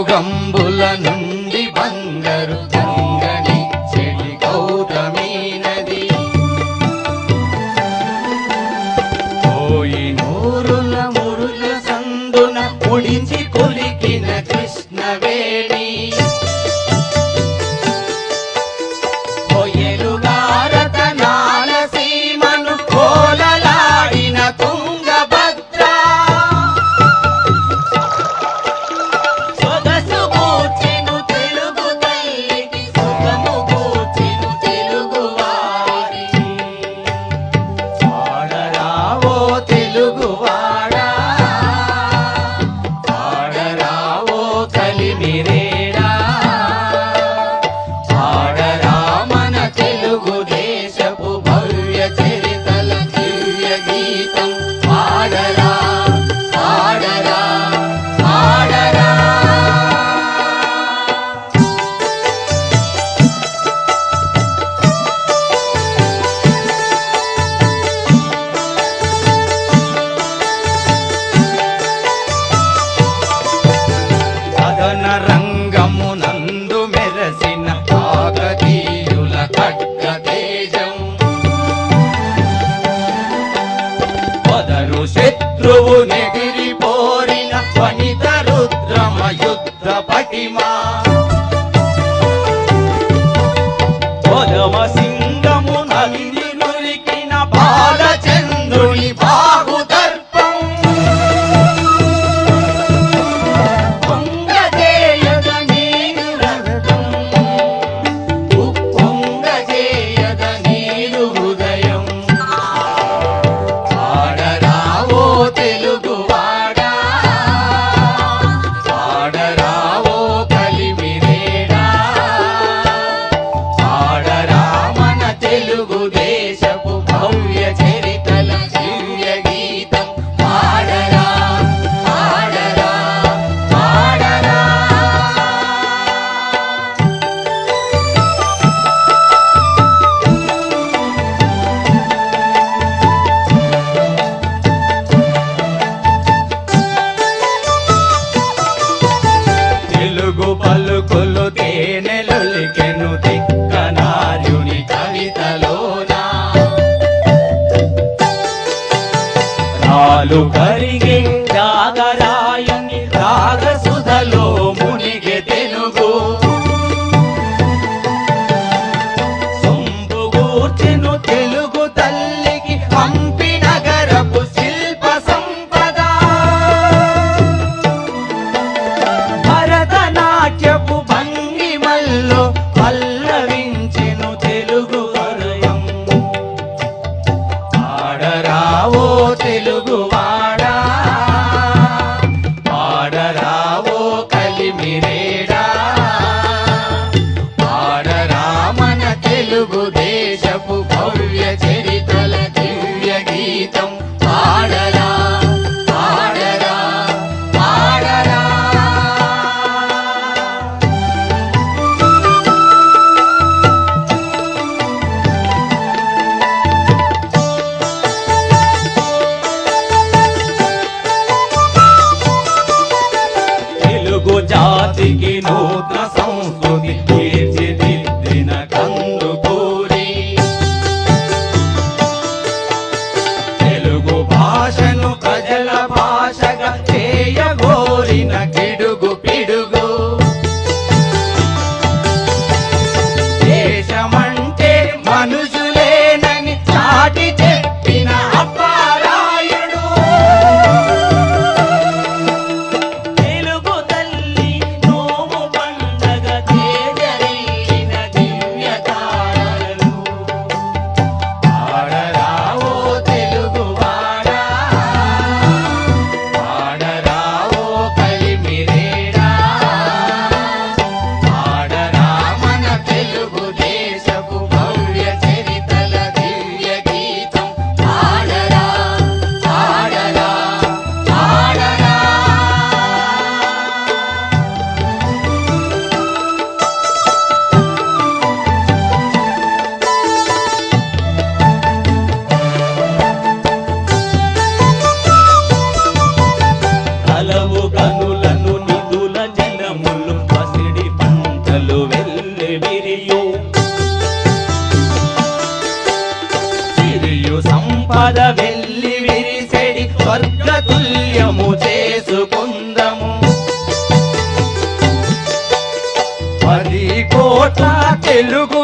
ലോകം मेरे ನುಗ್ಗುದೇ కరిగే రాగరాయని రాగసుధలో Yeah. కల్యము చేసుకుందము. పది కోట తెలుగు